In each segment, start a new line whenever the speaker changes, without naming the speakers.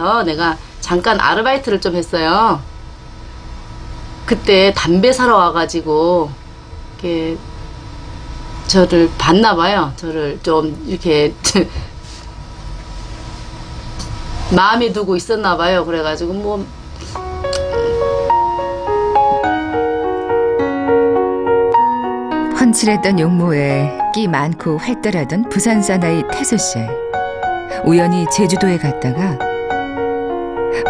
가게에서 내가 잠깐 아르바이트를 좀 했어요. 그때 담배 사러 와가지고 이렇게 저를 봤나 봐요. 저를 좀 이렇게 마음에 두고 있었나 봐요. 그래가지고 뭐
훤칠했던 용모에 끼 많고 활달하던 부산 사나이 태수 씨. 우연히 제주도에 갔다가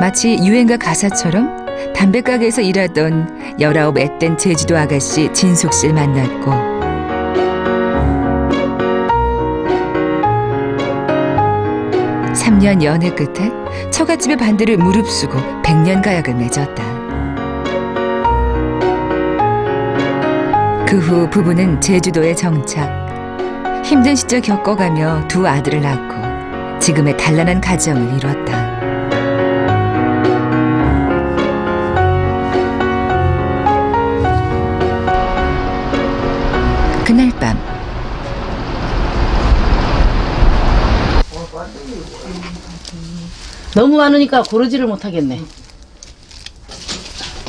마치 유행가 가사처럼 담배 가게에서 일하던 열아홉 앳된 제주도 아가씨 진숙 씨를 만났고 삼 년 연애 끝에 처갓집의 반대를 무릅쓰고 백년 가약을 맺었다. 그 후 부부는 제주도에 정착. 힘든 시절 겪어가며 두 아들을 낳고 지금의 단란한 가정을 이뤘다. 그날 밤
너무 많으니까 고르지를 못하겠네.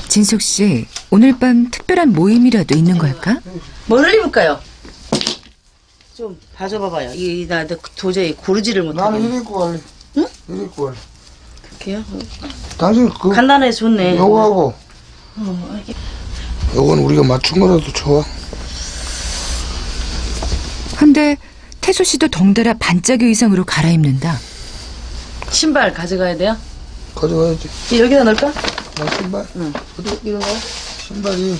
진숙 씨 오늘 밤 특별한 모임이라도 있는 걸까?
뭘 입을까요? 좀 봐줘봐봐요. 이, 나 도저히 고르지를
나는
못하겠네.
이리 입고 갈래.
응?
이리 입고 갈래.
그렇게요?
당신 그
간단해 좋네.
요거하고
어, 이게
요건 우리가 맞춘 거라도 좋아.
근데 태수 씨도 덩달아 반짝이 의상으로 갈아입는다.
신발 가져가야 돼요?
가져가야지.
여기다 넣을까?
나 신발.
응.
어디 이런 거? 신발이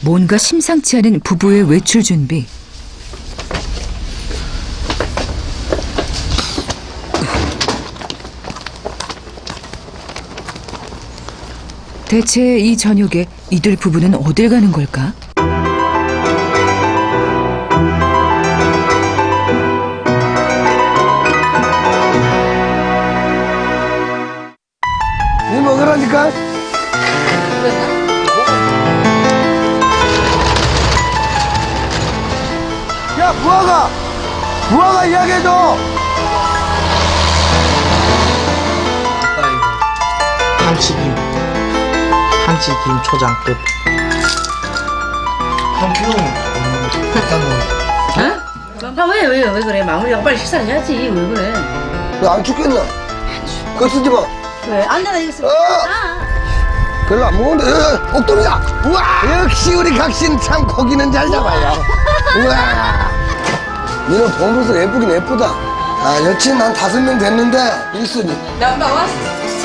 뭔가 심상치 않은 부부의 외출 준비. 대체 이 저녁에 이들 부부는 어딜 가는 걸까?
먹으라니까. 야 부하가 부하가 이야기해줘.
한치김 한치김 초장급
어? 아, 왜, 왜, 왜 그래? 마무리하고 빨리 식사를 해야지. 왜 그래?
너안 죽겠나? 그거 쓰지 마.
왜? 안 되나, 이거.
어!
아,
별로 안 먹었는데 어, 옥돔이다. 우와 역시 우리 각신 참 고기는 잘 잡아요. 우와. 너는 보면서 예쁘긴 예쁘다. 아 여친 한 다섯 명 됐는데 일순위.
나 왔어.